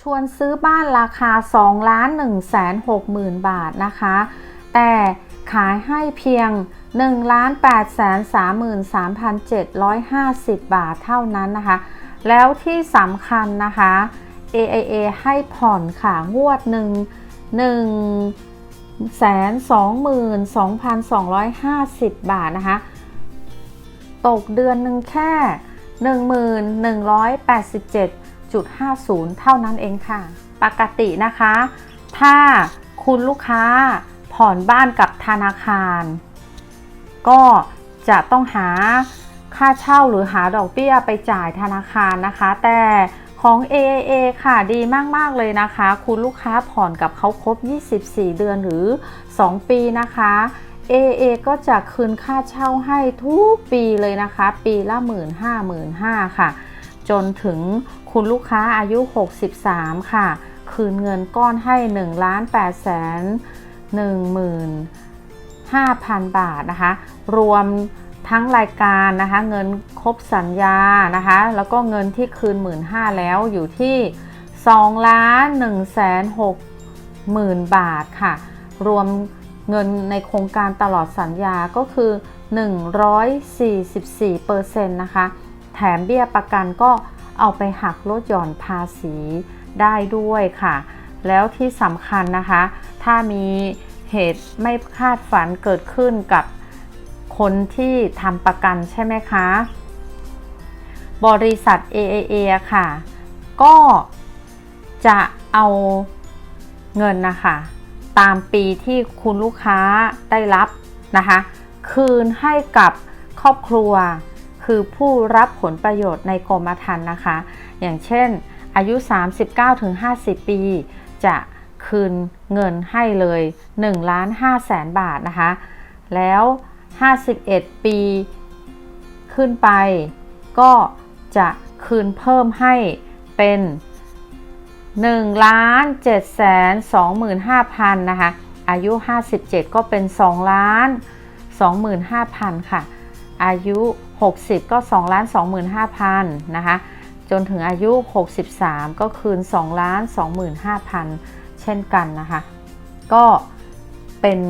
ชวนซื้อบ้านราคา 2 ล้าน1แสน6หมื่นบาทนะคะ แต่ขายให้เพียง 1 ล้าน8แสน3หมื่น3,750 บาทเท่านั้นนะคะ แล้วที่สำคัญนะคะ AIA ให้ผ่อนค่ะงวดหนึ่ง1แสน2หมื่น2,250 บาทนะคะ ตกเดือนหนึ่งแค่ 1187.50 เท่านั้นเองค่ะ ปกตินะคะ ถ้าคุณลูกค้าผ่อนบ้านกับธนาคาร ก็จะต้องหาค่าเช่าหรือหาดอกเบี้ยไปจ่ายธนาคารนะคะ แต่ของ AAA ค่ะดีมาก ๆ เลยนะคะ คุณลูกค้าผ่อนกับเขาครบ 24 เดือนหรือ 2 ปีนะคะ AA ก็จะคืนค่าเช่าให้ทุกปีเลยนะคะ ปีละ 1 5 0 0 0 0 5ค่ะ จนถึงคุณลูกค้าอายุ 63 ค่ะ คืนเงินก้อนให้1ล้าน8แสน1 5,000 บาทนะคะ รวมทั้งรายการนะคะ เงินครบสัญญานะคะ แล้วก็เงินที่คืน 1 5ื่นแล้วอยู่ที่2ล้าน1แสน6หมื่นบาทค่ะ รวมเงินในโครงการตลอดสัญญาก็คือ 144%นะคะ แถมเบี้ยประกันก็เอาไปหักลดหย่อนภาษีได้ด้วยค่ะ แล้วที่สำคัญนะคะ ถ้ามีเหตุไม่คาดฝันเกิดขึ้นกับคนที่ทำประกันใช่ไหมคะ บริษัท AAA ค่ะ ก็จะเอาเงินนะคะ ตามปีที่คุณลูกค้าได้รับนะคะ คืนให้กับครอบครัว คือผู้รับผลประโยชน์ในกรมธรรม์นะคะ อย่างเช่น อายุ 39-50 ปี จะคืนเงินให้เลย1ล้าน5แสนบาทนะคะ แล้ว 51 ปีขึ้นไป ก็จะคืนเพิ่มให้เป็น1ล้าน7แสน25,000นะคะ อายุ 57 ก็เป็น2ล้าน25,000 ค่ะ อายุ 60 ก็ 2 ล้าน 25,000 นะคะ จนถึงอายุ 63 ก็คืน 2 ล้าน 25,000 เช่นกันนะคะ ก็เป็น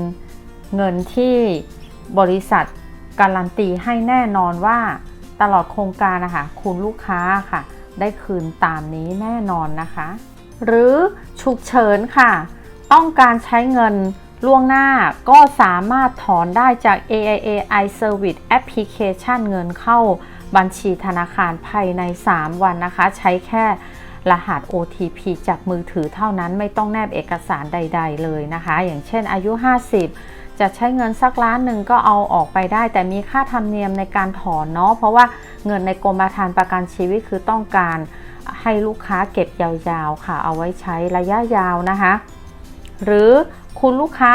เงินที่บริษัทการันตีให้แน่นอนว่าตลอดโครงการนะคะคุณลูกค้าค่ะ ได้คืนตามนี้แน่นอนนะคะ หรือฉุกเฉินค่ะ ต้องการใช้เงิน ล่วงหน้าก็สามารถถอนได้จาก AIA iService Application เงินเข้าบัญชีธนาคารภายใน 3 วันนะคะ ใช้แค่รหัส OTP จากมือถือเท่านั้นไม่ต้องแนบเอกสารใด ๆ เลยนะคะ อย่างเช่นอายุ 50 จะใช้เงินสักล้านหนึ่งก็เอาออกไปได้ แต่มีค่าธรรมเนียมในการถอนเนาะเพราะว่าเงินในกรมธรรม์ประกันชีวิตคือต้องการให้ลูกค้าเก็บยาวๆค่ะ เอาไว้ใช้ระยะยาวนะคะ หรือ คุณลูกค้า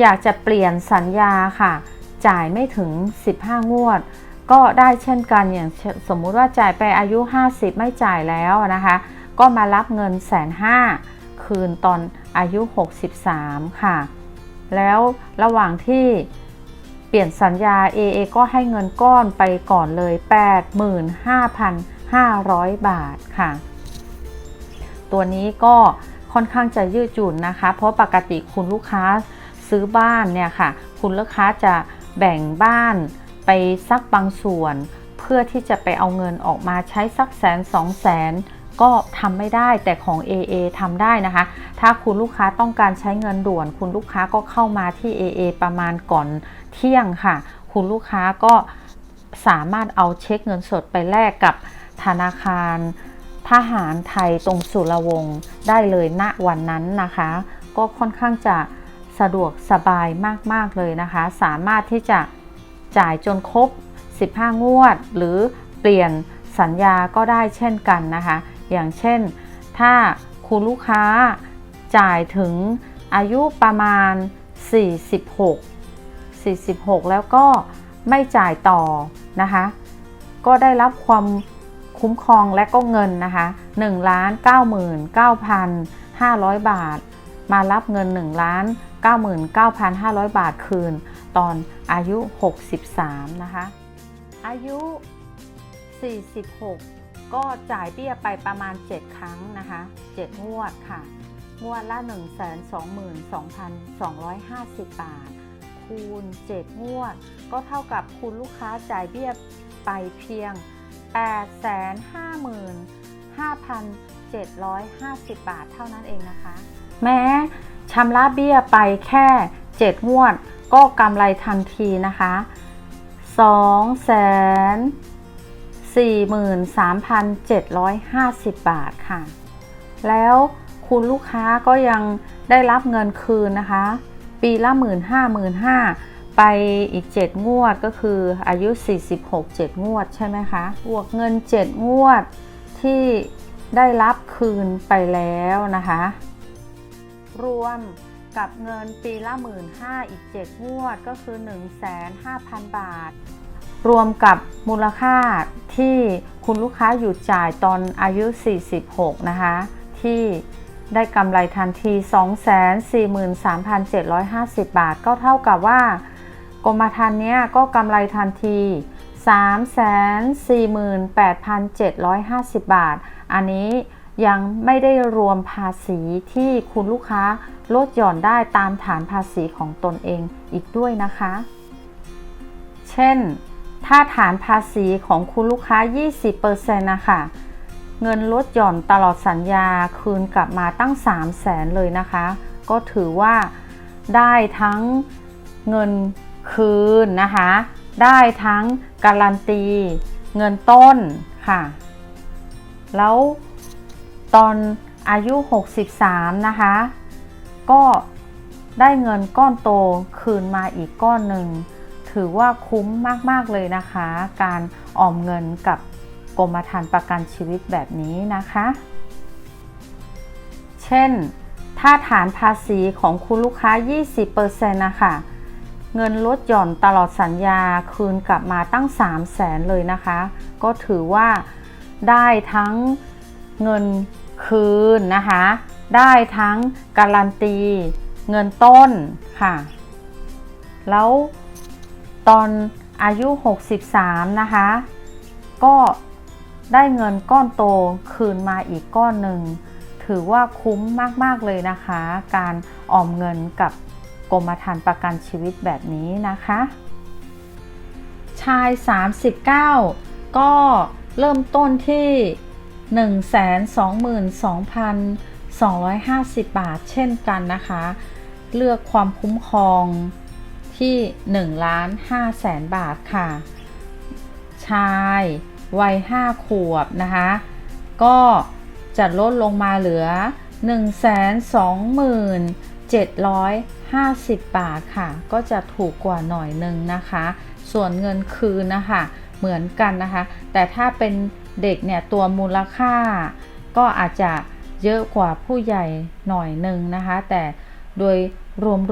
อยากจะเปลี่ยนสัญญาค่ะ จ่ายไม่ถึง 15 งวด ก็ได้เช่นกันอย่างสมมุติว่าจ่ายไปอายุ 50 ไม่จ่ายแล้วนะคะ ก็มารับเงินแสนห้าคืนตอนอายุ 63 ค่ะ แล้วระหว่างที่เปลี่ยนสัญญา AA ก็ให้เงินก้อนไปก่อนเลย 85,500 บาทค่ะ ตัวนี้ก็ ค่อนข้างจะยืดหยุ่นนะคะ เพราะปกติคุณลูกค้าซื้อบ้านเนี่ยค่ะ คุณลูกค้าจะแบ่งบ้านไปสักบางส่วน เพื่อที่จะไปเอาเงินออกมาใช้สักแสนสองแสนก็ทำไม่ได้แต่ของ AA ทำได้นะคะ ถ้าคุณลูกค้าต้องการใช้เงินด่วน คุณลูกค้าก็เข้ามาที่ AA ประมาณก่อนเที่ยงค่ะ คุณลูกค้าก็สามารถเอาเช็คเงินสดไปแลกกับธนาคาร ทหารไทยตรงสุรวงศ์ได้เลยณวันนั้นนะคะ ก็ค่อนข้างจะสะดวกสบายมาก ๆ เลยนะคะ สามารถที่จะจ่ายจนครบ 15 งวด หรือเปลี่ยนสัญญาก็ได้เช่นกันนะคะ อย่างเช่น ถ้าคุณลูกค้าจ่ายถึงอายุประมาณ 46 46 แล้วก็ไม่จ่ายต่อนะคะ ก็ได้รับความ คุ้มครองและก็เงินนะคะ1ล้าน99,500 บาท มารับเงิน1ล้าน99,500 บาทคืน ตอนอายุ 63 นะคะ อายุ 46 ก็จ่ายเบี้ยไปประมาณ 7 ครั้งนะคะ 7 งวดค่ะ งวดละ 122,250 บาท คูณ 7 งวด ก็เท่ากับคุณลูกค้าจ่ายเบี้ยไปเพียง 855,750 บาทเท่านั้นเองนะคะ แม้ชำระเบี้ยไปแค่ 7 งวด ก็กำไรทันทีนะคะ2แสน43,750 บาทค่ะ แล้วคุณลูกค้าก็ยังได้รับเงินคืนนะคะ ปีละ 1 5 0 0 0 5 ไปอีก 7 งวดก็คืออายุ 46 7 งวดใช่ไหมคะบวกเงิน 7 งวดที่ได้รับคืนไปแล้วนะคะ รวมกับเงินปีละ1 5ื่นอีก 7 งวดก็คือ 15,000 บาท รวมกับมูลค่าที่คุณลูกค้าอยู่จ่ายตอนอายุ 46 นะคะ ที่ได้กำไรทันที 243,750 บาท ก็เท่ากับว่า กรมธรรม์เนี้ยก็กำไรทันที 348,750 บาท อันนี้ยังไม่ได้รวมภาษีที่คุณลูกค้าลดหย่อนได้ตามฐานภาษีของตนเองอีกด้วยนะคะ เช่น ถ้าฐานภาษีของคุณลูกค้า 20%นะคะเงินลดหย่อนตลอดสัญญาคืนกลับมาตั้ง 3 0 0แสนเลยนะคะ ก็ถือว่าได้ทั้งเงิน คืนนะคะ ได้ทั้งการันตี เงินต้นค่ะ แล้วตอนอายุ 63 นะคะ ก็ได้เงินก้อนโตคืนมาอีกก้อนหนึ่ง ถือว่าคุ้มมาก ๆ เลยนะคะ การออมเงินกับกรมธรรม์ประกันชีวิตแบบนี้นะคะ เช่น ถ้าฐานภาษีของคุณลูกค้า 20%นะคะ เงินลดหย่อนตลอดสัญญาคืนกลับมาตั้ง 3 0 0แสนเลยนะคะ ก็ถือว่าได้ทั้งเงินคืนนะคะ ได้ทั้งการันตี เงินต้นค่ะ แล้วตอนอายุ 63 นะคะ ก็ได้เงินก้อนโตคืนมาอีกก้อนหนึ่ง ถือว่าคุ้มมาก ๆ เลยนะคะ การออมเงินกับ กรมธรรม์ประกันชีวิตแบบนี้นะคะ ชาย 39 ก็เริ่มต้นที่ 122,250 บาทเช่นกันนะคะ เลือกความคุ้มครองที่1ล้าน5แสนบาทค่ะ ชายวัย 5 ขวบนะคะ ก็จะลดลงมาเหลือ 750 บาทค่ะ ก็จะถูกกว่าหน่อยหนึ่งนะคะ ส่วนเงินคืนนะคะเหมือนกันนะคะ แต่ถ้าเป็นเด็กเนี่ยตัวมูลค่า ก็อาจจะเยอะกว่าผู้ใหญ่หน่อยหนึ่งนะคะ แต่โดย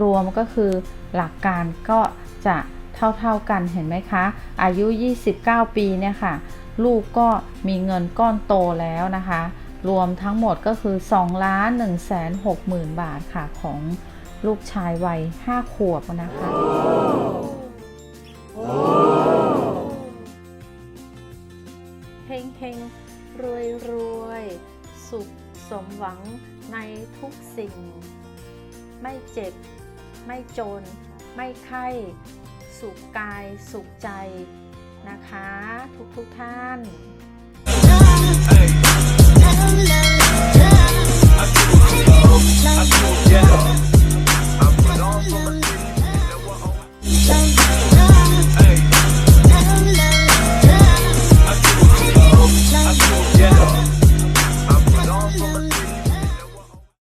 รวมๆก็คือหลักการก็จะเท่าๆกันเห็นไหมคะ อายุ 29 ปีเนี่ยค่ะ ลูกก็มีเงินก้อนโตแล้วนะคะ รวมทั้งหมดก็คือ2ล้าน1 6 0 0 0 0 บาทค่ะของลูกชายวัย 5 ขวบนะคะ เฮงเฮงรวยรวยสุขสมหวังในทุกสิ่ง ไม่เจ็บ ไม่จน ไม่ไข้ สุขกายสุขใจนะคะ ทุกทุกท่าน love